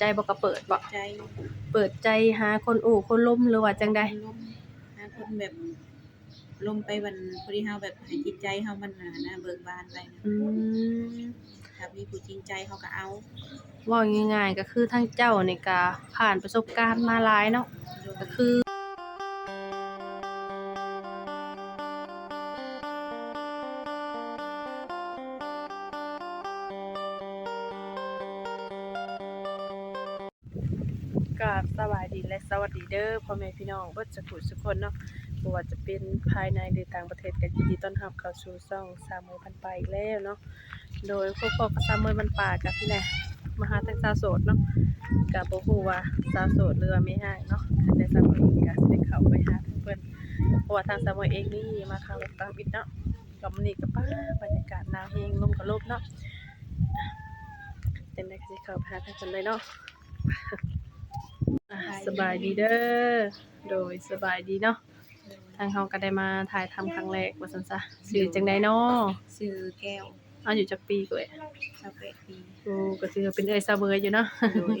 ใจบ่ก็เปิดบ่ใจเปิดใจหาคนโอ้คนล้มหรือว่าจังใดลมหาคนแบบลมไปวันพอดีเฮาแบบให้จิตใจเฮามันน่ะนะเบิกบานไปนะอืมถ้ามีผู้จริงใจเขาก็เอาเว่าง่ายๆก็คือทั้งเจ้านี่ก็ผ่านประสบการณ์มาหลายเนาะโดยก็คือ กับสวัสดีและสวัสดีเด้อพ่อแม่พี่น้องเบิดสุขุสุกคนเนาะบ่ว่าจะเป็นภายในหรือต่างประเทศก็ยินดีต้อนรับเข้าสู่ช่องสามมือพันปลายอีกแล้วเนาะโดยพวกพ่อกับสามมือพันปลายกับพี่แหละมาหาทั้งสาวโสดเนาะก็บ่ฮู้ว่าสาวโสดหรือว่าไม่ฮางเนาะแต่สามมือเองก็สิได้เข้าไปหาเพิ่นเพราะว่าทางสามมือเองนี่มาครั้งแรกตามอิดเนาะกับมื้อนี้ก็ป้าบรรยากาศหนาวแฮงลมก็ลบเนาะจังได๋ก็สิเข้าไปหาทั้งเพิ่นเลยเนาะ อะสบายดีเด้อ โดยสบายดีเนาะ ทางเขาก็ได้มาถ่ายทำครั้งแรกว่าซั่นซะสื่อจังไดเนาะชื่อแก้วเอาอยู่จักปีกว่า28ปีโอ้ก็ถือว่าเป็นเอ้ยซาเบยอยู่เนาะ โดย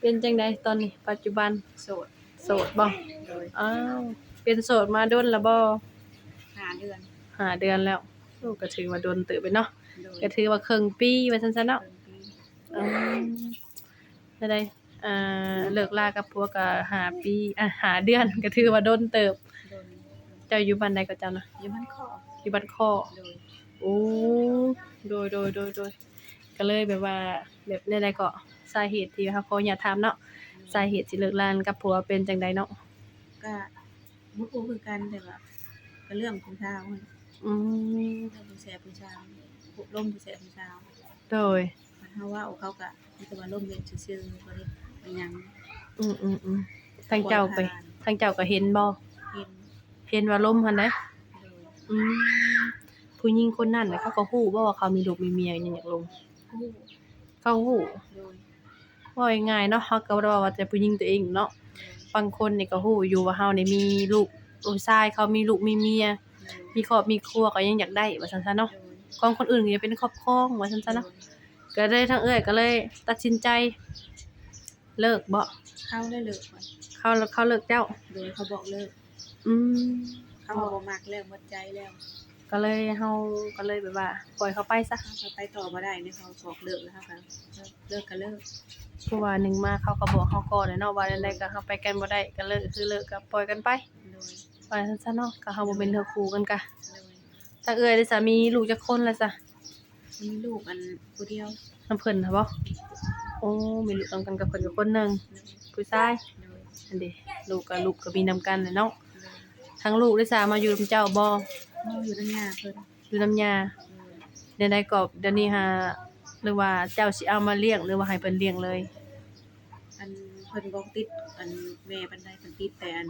เป็นจังไดตอนนี้ ปัจจุบันโสดโสดบ่โดยอ้าวเป็นโสดมาโดนแล้วบ่หาเดือนหาเดือนแล้วโอ้ก็ถือว่าโดนเติบไปเนาะ โดยก็ถือว่าครึ่งปีว่าซั่นซะเนาะเพิ่นปีอืมได้ ได้อ่าเลิกลากับผัวก็หาปีอะหาเดือนก็ถือว่าโดนเติบ โดนเจ้าอยู่บ้านใดก็เจ้านะอยู่บ้านข้ออยู่บ้านข้อโดยโอ้โดยโดยโดยโดยก็เลยแบบว่าแบบใดๆก็สาเหตุที่เขาขออย่าถามเนาะสาเหตุที่เลิกลากับผัวเป็นจังใดเนาะก็บ่รู้คือกันแต่ว่าก็เรื่องของเช้าเพิ่นอืมเรื่องผู้แสบผู้เช้าผู้ล่มผู้แสบผู้เช้าโดย มันเฮาว่าเขาก็มีแต่ว่าล่มเล่นซื่อๆบ่ได้ เป็นหยังอืมอืมอืมทางเจ้าไป ทางเจ้าก็เห็นบ่เห็นเห็นว่าล่มหั่นเด้โดยอืมผู้หญิงคนนั้นน่ะเขาก็ฮู้บ่ว่าเขามีลูกมีเมียอย่างอยากลง ผู้เขาฮู้โดยว่าง่ายๆเนาะเขาก็บ่ได้ว่าว่าแต่ผู้หญิงตัวเองเนาะบางคนนี่ก็ฮู้อยู่ว่าเฮานี่มีลูกลูกชายเขามีลูกมีเมีย มีครอบมีครัวก็ยังอยากได้ว่าซั่นซะเนาะของคนอื่นก็จะเป็นครอบครองว่าซั่นซะเนาะ ก็เลยทางเอ้อยก็เลยตัดสินใจ เลิกบ่เขาได้เลิกก่อนเขาเขาเลิกเจ้า โดยเขาบอกเลิก อืมเขาบอกบ่มักแล้วหมดใจแล้ว ก็เลยเฮาก็เลยแบบว่า ปล่อยเขาไปซะเขาก็ไปต่อบ่ได้เนี่ยเขาบอกเลิกแล้วเขาก็เลิกก็เลิกเพราะว่าหนึ่งมาเขาก็บอกเฮาก่อนเลยเนาะว่าใดๆก็เฮาไปกันบ่ได้ก็เลิกคือเลิกก็ปล่อยกันไปโดยว่าซั่นซะเนาะก็เฮาบ่เป็นเทื่อคู่กันกะโดยทางเอ้อยได้สามีลูกจักคนแล้วจ้ะมีลูกอันผู้เดียวนํเพิ่นน่ะบ่ โอ้มีลูกนํกันกับเพิ่นกับคนหนึงผู้ชายโดยอันเด้ลูกกับลูกก็มีนํกันแหละเนาะโดยทั้งลูกได้สามาอยู่กับเจ้าบ่เฮาอยู่ด้านหน้าเพิ่นอยู่น้ำยาโดยเดี๋ยวใดก็เดี๋ยวนี้หาหรือว่าเจ้าสิเอามาเลี้ยงหรือว่าให้เพิ่นเลี้ยงเลย อันเพิ่นบ่ติดอันแม่ปานใดเพิ่นติดแต่อัน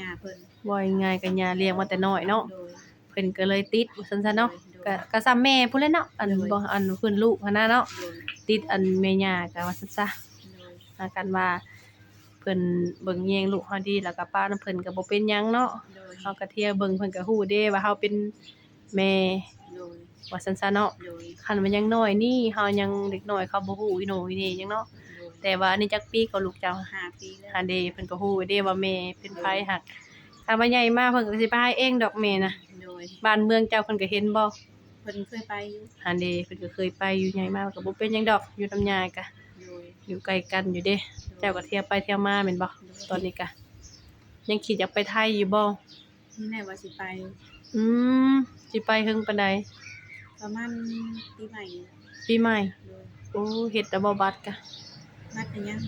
ย่าเพิ่นว่าง่ายๆก็ยาเลี้ยงมาแต่น้อยเนาะโดย เพิ่นก็เลยติดว่าซั่นซะเนาะก็ก็ซ้ำแม่พุ่นแหละเนาะอันบ่อันเพิ่นลูกหันน่ะเนาะ โดย ติดอันแม่ย่าก็ว่าซั่นซะโดยหากันว่าเพิ่นเบิ่งแยงลูกเฮาดีแล้วก็ป้านำเพิ่นก็บ่เป็นหยังเนาะโดยเฮาก็เที่ยวเบิ่งเพิ่นก็ฮู้เด้ว่าเฮาเป็นแม่โดยว่าซั่นซะเนาะโดยคันมันยังน้อยนี่เฮายังเด็กน้อยเขาบ่ฮู้อีโหนอีเหน่หยังเนาะโดยแต่ว่าอันนี้จักปีก็ลูกเจ้าห้าปีแล้วหาเดเพิ่นก็ฮู้เด้ว่าแม่เป็นไผหักถ้าว่าใหญ่มาเพิ่นก็สิไปหาเองดอกแม่นะโดยบ้านเมืองเจ้าเพิ่นก็เห็นบ่เพิ่นเคยไปอยู่หาเดเพิ่นก็เคยไปอยู่ใหญ่มาก็บ่เป็นหยังดอกอยู่นำยายกะ โดยอยู่ไกลกันอยู่เด้ เจ้าก็เที่ยวไปเที่ยวมาแม่นบ่ตอนนี้กะ ยังคิดอยากไปไทยอยู่บ่นี่แน่ว่าสิไป อืมสิไปเฮิงปานใดประมาณปีใหม่ปีใหม่ โดยโอ้เฮ็ดแต่บ่บัตรกะนัดกันยัง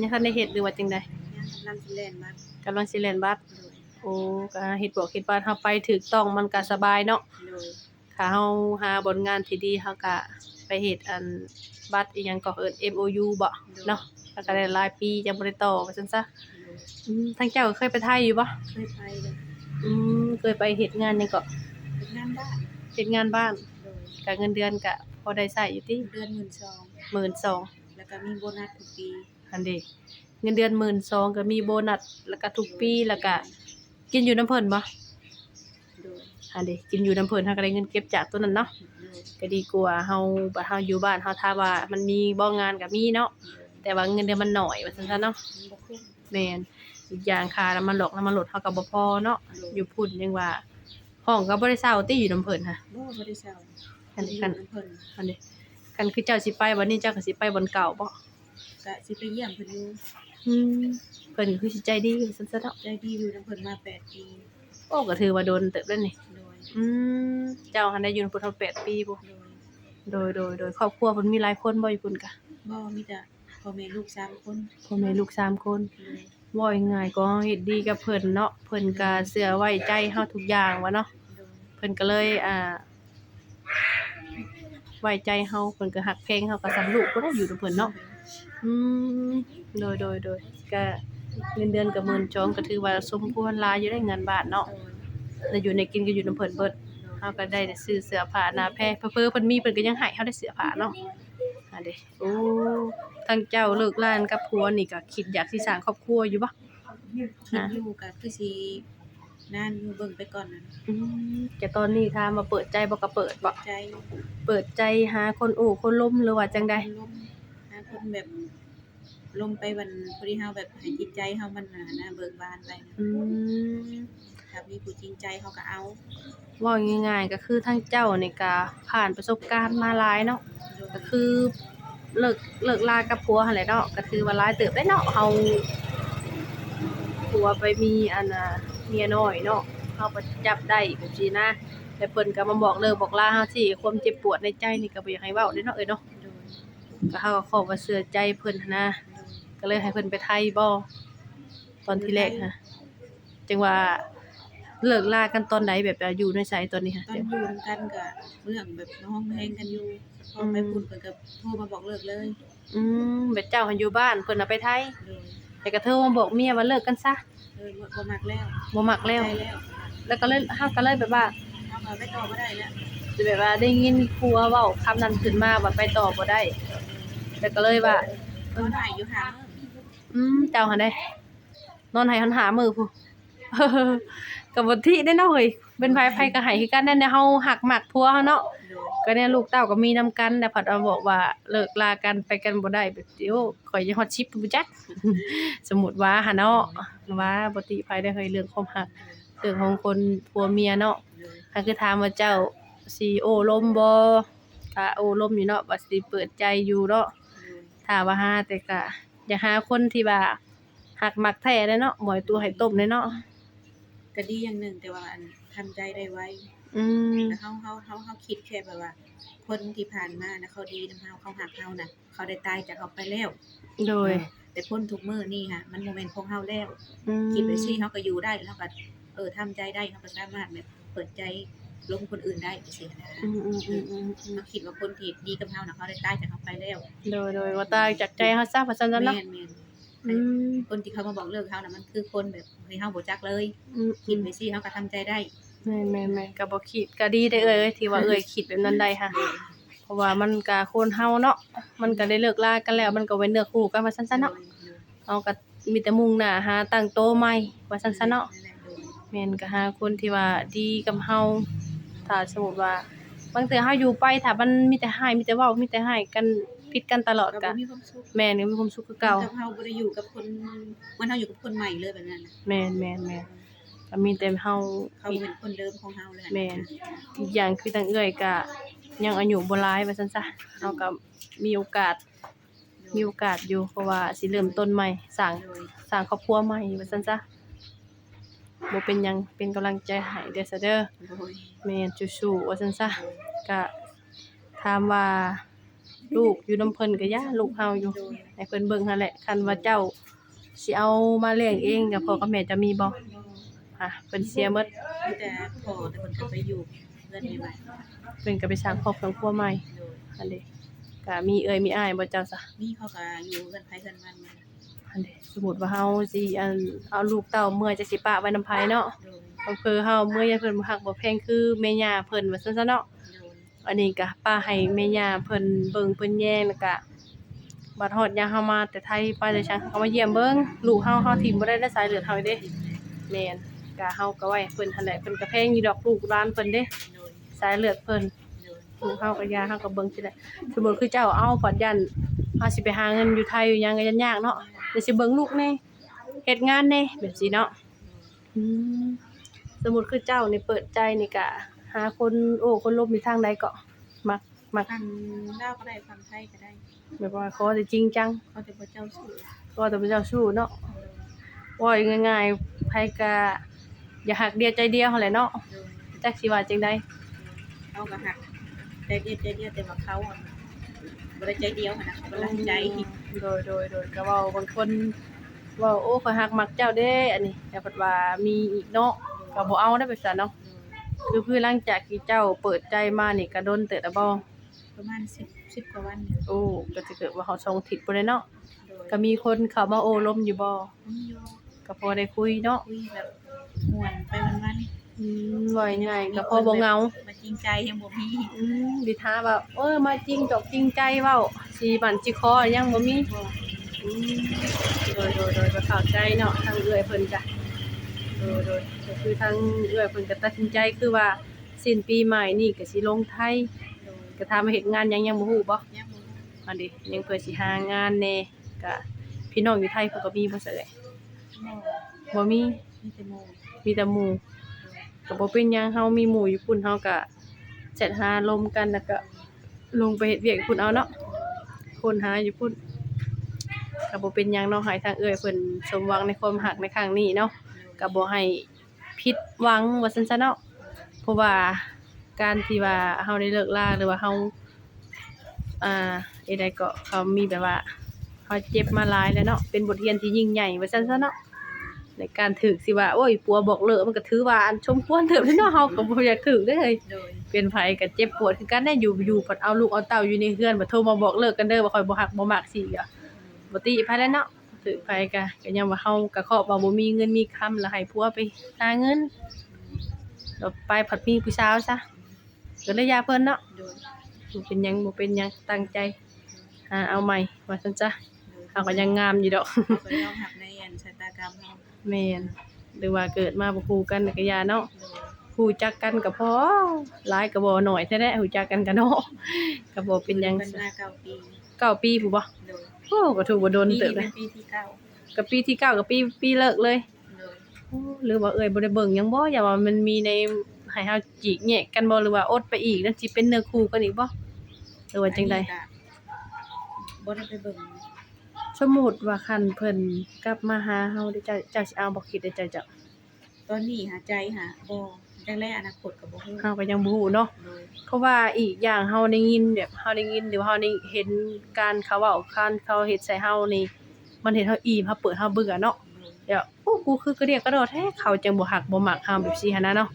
ยังทันได้เฮ็ดหรือว่าจังใดยังนำสิแล่นมากกำลังสิแล่นบัตรโดยโอ้ก็เฮ็ดบ่เฮ็ดบัตรเฮาไปถูกต้องมันก็สบายเนาะโดย ถ้าเฮาหาบทงานที่ดีเฮาก็ไปเฮ็ดอันบัตรอีหยังก็เอิ้น MOU บ่เนาะแล้วก็ได้รายปีจังบ่ได้ต่อว่าซั่นซะโดยอืมทางเจ้าก็เคยไปไทยอยู่บ่เคยไปเลยอืมเคยไปเฮ็ดงานหยังก็เป็นงานบ้านเฮ็ดงานบ้านโดยก็เงินเดือนก็พอได้ใช้อยู่ติเดือนหมื่นสอง12,000แล้วก็มีโบนัสทุกปีอันเด้เงินเดือน12,000ก็มีโบนัสแล้วก็ทุกปีแล้วก็กินอยู่น้ำเพิ่นบ่โดย อันเด้กินอยู่น้ำเพิ่นเฮาก็ได้เงินเก็บจากตัวนั้นเนาะโดยก็ดีกว่าเฮาบัดเฮาอยู่บ้านเฮาถ้าว่ามันมีบ่งานก็มีเนาะโดยแต่ว่าเงินเดือนมันน้อยว่าซั่นซะเนาะมันบ่คุ้มแม่นอีกอย่างค่าน้ำมันรถน้ำมันรถเฮาก็บ่พอเนาะอยู่พุ่นยังว่าห้องก็บ่ได้เช่าติอยู่นํเพิ่นค่ะบ่บ่ได้เช่าอันนี้กันอยู่ำเพิ่นอันนี้กันคือเจ้าสิไปวันนี้เจ้าก็สิไปบนเก่าบ่ก็สิไปเยี่ยมเพิ่นอยู่อืมเพิ่นคือสิใจดีซั่นซะเนาะใจดีอยู่นํเพิ่นมาแปดปีโอ้ก็ถือว่าโดนเติบแล้วนี่โดย อืมเจ้าหันได้อยู่นำเพิ่นเท่า8ปีบ่โดยโดยโดยโดยครอบครัวเพิ่นมีหลายคนบ่อยู่พุ่นกะบ่มีแต่พ่อแม่ลูกสามคนพ่อแม่ลูกสามคนโดยว่าง่ายๆก็เฮ็ดดีกับเพิ่นเนาะเพิ่นก็เชื่อไว้ใจเฮาทุกอย่างว่าเนาะโดยเพิ่นก็เลยอ่า ไว้ใจเฮาเพิ่นก็ฮักเพลงเฮาก็สำลูกก็ได้อยู่กับเพิ่นเนาะ อืมโดยโดยโดยก็เงินเดือนก็หมื่นจองก็ถือว่าสมควรหลายอยู่ได้เงินบาทเนาะโดย แล้วอยู่ในกินก็อยู่นํเพิ่นเบิดเฮาก็ได้แต่ซื้อเสื้อผ้าหน้าแพรเพิ่นเพิ่นมีเพิ่นก็ยังให้เฮาได้เสื้อผ้าเนาะอันเด้โอ้ทั้งเจ้าเลิกลานกับผัวนี่ก็คิดอยากสิสร้างครอบครัวอยู่บ่คิดอยู่ก็คือสินานอยู่เบิ่งไปก่อนนั่นอืมแต่ตอนนี้ถ้ามาเปิดใจบ่ก็เปิดบ่ใจ เปิดใจหาคนโอ้คนล้มหรือว่าจังใดลมหาคนแบบลมไปวันพอดีเฮาแบบให้จิตใจเฮามันน่ะนะเบิกบานไปนะอืม ถ้ามีผู้จริงใจเขาก็เอาว่าง่ายๆก็คือทั้งเจ้านี่ก็ผ่านประสบการณ์มาหลายเนาะก็คือเลิกเลิกลากับผัวหั่นแหละเนาะก็คือว่าหลายเติบได้เนาะเฮาผัวไปมีอันน่ะเมียน้อยเนาะเฮาไปจับได้แบบนี้นะแต่เพิ่นก็มาบอกเลิกบอกลาเฮาสิความเจ็บปวดในใจนี่ก็บ่อยากให้เว้าเด้เนาะเอ้ยเนาะก็เฮาก็ขอว่าเชื่อใจเพิ่นนนะก็เลยให้เพิ่นไปไทยบ่ตอนที่แรกฮะจังว่า เลิกลากันตอนใดแบบว่าอยู่ในไสตอนนี้ฮะตอนอยู่นำกันก็เรื่องแบบน้องแฮงกันอยู่พอไปพูดเพิ่นก็โทรมาบอกเลิกเลย อืมแบบเจ้าหันอยู่บ้านเพิ่นน่ะไปไทยโดยแต่ก็โทรมาบอกเมียว่าเลิกกันซะเลยบ่มักแล้วบ่มักแล้ว ใจแล้วแล้วก็เลยเฮาก็เลยแบบว่าเฮาก็ไปต่อบ่ได้แล้วแบบว่าได้ยินผัวเว้าคำนั้นขึ้นมาว่าไปต่อบ่ได้แต่ก็เลยว่า ตอนหายอยู่หามื้ออืมเจ้าหันได้ นอนให้หันหามือผู้ ก็บ่ที่ได้เนาะเฮ้ยเป็นไผไผก็ให้คือกันนั่นแหละเฮาหักมักผัวเฮาเนาะโดยก็เนี่ยลูกเต้าก็มีนํกันแต่ผัดเอาบอกว่าเลิกลากันไปกันบ่ได้แบบเดียวข่อยยังฮอดชิปบ่จักสมมุติว่าหั่นเนาะว่าบ่ติไผได้เฮ้ยเรื่องความรักเรื่องของคนผัวเมียเนาะโดยถ้าคือถามว่าเจ้าสิโอ้ลมบ่ถ้าโอ้ลมอยู่เนาะว่าสิเปิดใจอยู่เนาะโดยถ้าว่าหาแต่ก็อย่าหาคนที่ว่าหักมักแท้เลยเนาะหมอยตัวให้ต้มเลยเนาะ ก็ดีอย่างหนึงแต่ว่าอันทำใจได้ไวอืมแต่เฮาเฮาเฮาเฮาคิดแค่แบบว่า คนที่ผ่านมานะเขาดีนำเฮาเขาหักเฮาน่ะเขาได้ตายจากเฮาไปแล้วโดยแต่คนทุกมื้อนี่ค่ะมันบ่แม่นของเฮาแล้ว อืมคิดไว้สิเฮาก็อยู่ได้เฮาก็เออทำใจได้เฮาก็สามารถแบบเปิดใจลงคนอื่นได้จังซี่นะอืมอืมอืมอืมอืมเฮาคิดว่าคนที่ดีกับเฮาน่ะเขาได้ตายจากเฮาไปแล้วโดยโดยว่าตายจากใจเฮาซะว่าซั่นแม่ๆเนาะนแม่น อืมคนที่เขามาบอกเลิกเฮาน่ะมันคือคนแบบที่เฮาบ่จักเลยอืมคิดไว้สิเฮาก็ทำใจได้แม่นแม่นแม่นก็บ่คิดก็ดีได้อเอ้ยที่ว่าเอ้ยคิดแบบนั้นได้ค่ะ เพราะว่ามันก็คนเฮาเนาะมันก็ได้เลิกลากันแล้ว มันก็ไว้เนื้อคู่กันว่าซั่นๆเนาะเฮาก็มีแต่มุ่งหน้าหาตั้งโตใหม่ว่าซั่นๆเนาะ แม่นก็หาคนที่ว่าดีกับเฮาถ้าสมมุติว่า บางเทื่อเฮาอยู่ไปถ้ามันมีแต่ให้มีแต่เว้ามีแต่ให้กัน ผิดกันตลอดก็ก็บ่มีความสุขแม่นก็มีความสุขคือเก่ากับเฮาบ่ได้อยู่กับคนเหมันเฮาอยู่กับคนใหม่เลยแบบนั้นน่ะแม่นแม่นแม่นก็มีแต่เฮาเขาเป็นคนเดิมของเฮาเลยแม่นอีกอย่างคือทางเอื้อยก็ยังอายุบ่หลายว่าซั่นซะเฮาก็มีโอกาสมีโอกาสอยู่เพราะว่าสิเริ่มต้นใหม่สร้างโดยสร้างครอบครัวใหม่ว่าซั่นซะบ่เป็นหยังเป็นกำลังใจให้เด้อซะเด้อ โดย แม่นสู้ๆว่าซั่นซะก็ถามว่า ลูกอยู่นำเพิ่นก็ย่าลูกเฮาอยู่โดยให้เพิ่นเบิ่งหั่นแหละคันว่าเจ้าสิเอามาเลี้ยงเองก็พ่อกับแม่จะมีบ่อะเพิ่นเสียหมดมีแต่พอแต่คนก็ไปอยู่เพื่อนใหม่เพิ่นก็ไปสร้างครอบครัวใหม่ๆโดยอันเด้ก็มีเอ่ยมีอ้ายบ่เจ้าซะนี่เขาก็อยู่เพื่อนไผเพื่อนมันมาอันเด้สมมุติว่าเฮาสิอันเอาลูกเต้าเมื่อยจะสิปะไว้นำไผเนาะโดยก็คือเฮาเมื่อยเพิ่นบ่ฮักบ่แพงคือแม่ย่าเพิ่นว่าซั่นซะเนาะโดย อันนี้ก็ป้าให้แม่ย่าเพิ่นเบิ่งเพิ่นแย่งแล้วก็บัดฮอดยาเฮามาแต่ไทยไปเลยชังเขามาเยี่ยมเบิ่งลูกเฮาเฮาทิ่มบ่ได้ได้สายเลือดเฮาเด้แม่นก็เฮาก็ไว้เพิ่นหั่นแหละเพิ่นก็แพงอยู่ดอกลูกหลานเพิ่นเด้สายเลือดเพิ่นโดยแถูกเฮาก็ยาเฮาก็เบิ่งสิได้สมมุติคือเจ้าเอาปัดยันเฮาสิไปหาเงินอยู่ไทยอยู่ยังก็ยากเนาะเดี๋ยวสิเบิ่งลูกแน่เฮ็ดงานแน่แบบสิเนาะอืมสมมุติคือเจ้านี่เปิดใจนี่ก็ หาคนโอ้คนลบอยู่ทางใดก็มักมักฟังลาวก็ได้ฟังไทยก็ได้แบบว่าขอแต่จริงจังเขาแต่บ่เจ้าสู้ก็แต่พระเจ้าสู้เนาะว่าง่ายๆไผก็อย่าหักเดียวใจเดียวหั่นแหละเนาะโดยจักสิว่าจังได๋เขาก็หักใจเดียวใจเดียวแต่ว่าเขาอะบ่ได้ใจเดียวหั้นนะเขาบ่รักใจโดยโดยโดยก็เว้าบางคนเว้าโอ้ข้อยหักมักเจ้าเด้อันนี้แต่เพิ่นว่ามีอีกเนาะก็บ่เอาได้ไปซั่นเนาะ คือเพื่อหลังจากที่เจ้าเปิดใจมานี่ก็โดนเติบแล้วบ่ประมาณ10 10กว่าวันเนี่ยโอ้ก็จะเกิดว่าเขาทรงทิศบ่ได้เนาะโดยก็มีคนเข้ามาโอ้ลมอยู่บ่มีอยู่ก็พอได้คุยเนาะคุยแบบม่วนไปวันอืมว่าง่ายๆๆก็พอบ่เหงามาจริงใจยังบ่มีอืมดิท้าว่าเออมาจริงจอกจริงใจเว้าสิบันสิคอยังบ่มีบ่อืมโดยโดยโดยก็เข้าใจเนาะทางเอื้อยเพิ่นจ้ะ โดยโดยก็คือทางเอื้อยเพิ่นก็ตัดสินใจคือว่าสิ้นปีใหม่นี่ก็สิลงไทยโดยก็ถามว่าเฮ็ดงานหยังยังบ่ฮู้บ่ยังบ่อันนี้ยังเพื่อสิหางานแน่ก็พี่น้องอยู่ไทยเพิ่นก็มีบ่เสยหมอบ่มีมีแต่หมอมีแต่หมู่ก็บ่เป็นหยังเฮามีหมู่อยู่พุ่นเฮาก็เสร็จหาลมกันแล้วก็ลงไปเฮ็ดเวียกอยู่พุ่นเอาเนาะคนหาอยู่พุ่นก็บ่เป็นหยังเนาะให้ทางเอื้อยเพิ่นสมหวังในความรักในครั้งนี้เนาะ ก็บ่ให้ผิดหวังว่าซั่นซะเนาะเพราะว่าการที่ว่าเฮาได้เลิกลาหรือว่าเฮาอ่าใดๆก็เขามีแบบว่าเฮาเจ็บมาหลายแล้วเนาะเป็นบทเรียนที่ยิ่งใหญ่ว่าซั่นซะเนาะในการถึกสิว่าโอ้ยปัวบอกเลิกมันก็ถือว่าอันชมควรเถิดพี่น้องเฮาก็บ่อยากถึกเด้อเฮ้ยโดยเป็นไผก็เจ็บปวดคือกันได้อยู่อยู่พัดเอาลูกเอาเต้าอยู่ในเฮือนบ่โทรมาบอกเลิกกันเด้อว่าข่อยบ่ฮักบ่มักสิก็บ่ติไผแล้วเนาะ ถึกไผก็ก็ยังว่าเฮาก็เคาะว่าบ่มีเงินมีคำแล้วให้ผัวไปหาเงินแล้วไปผัดมีผู้สาวซะก็เลยยาเพิ่นเนาะโดยบ่เป็นหยังบ่เป็นหยังตั้งใจหาเอาใหม่ว่าซั่นจ้ะโดยเฮาก็ยังงามอยู่ดอกเขาก็ยอมรับในอันชะตากรรมเฮาแม่นหรือว่าเกิดมาบ่คู่กันก็อย่าเนาะโดยฮู้จักกันก็พอหลายก็บ่น้อยแท้ๆฮู้จักกันก็เนาะก็บ่เป็นหยังเป็นมาเก้าปีเก้าปีผู้บ่โดยโอ้ก็ถือว่าโดนปีเติบนี้เลเป็ยนปีที่เก้าก็ปีที่เก้ากับปีปีเลิกเลยโดยโอ้หรือว่าเอ่ยบ่ได้เบิ่งหยังบ่อย่าว่ามันมีในให้เฮาจีกแยกกันบ่หรือว่าอดไปอีกนั่นสิเป็นเนื้อคู่กันอีกบ่หรือว่าจังใด อันนี้ก็บ่ได้ไปเบิ่งสมมุติว่าคันเพิ่นกลับมาหาเฮาได้เจ้าเจ้าสิเอาบ่คิดได้เจ้าเจ้าตอนนี้หาใจหาบ่ จังแลอนาคตก็บ่ฮู้เฮาก็ยังบ่ฮู้เนาะโดยเพราะว่าอีกอย่างเฮาได้ยินแบบเฮาได้ยินหรือว่าเฮาได้เห็นการเขาเว้าการเขาเฮ็ดใส่เฮานี่มันเฮ็ดเฮาอิ่มเฮาเปิดเฮาเบื่อเนาะโดยเดี๋ยวโอ้กูคือกระเดียกกระโดดแท้เขาจังบ่ฮักบ่มักเฮาแบบซี่หันนะเนาะ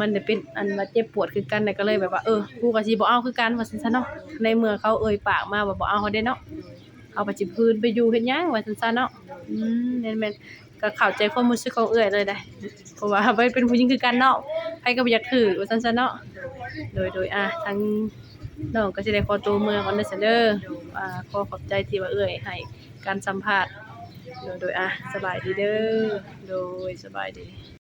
มันจะเป็นอันว่าเจ็บปวดคือกันน่ะก็เลยแบบว่าเออกูก็สิบ่เอาคือกันว่าซั่นซะเนาะในเมื่อเขาเอ่ยปากมาว่าบ่เอาเขาได้เนาะเอาไปจิพื้นไปอยู่เฮ็ดหยังว่าซั่นซะเนาะอืมแม่นๆ ก็เข้าใจความรู้สึกของเอื้อยเลยได้เพราะว่าเพิ่นเป็นผู้หญิงคือกันเนาะใครก็บ่อยากถือว่าซั่นซะเนาะโดยโดยอะทั้งน้องก็สิได้ขอตัวเมืองก่อนเด้อซะเด้ออ่าขอขอบใจที่ว่าเอื้อยให้การสัมภาษณ์โดยโดยอะสบายดีเด้อโดยสบายดี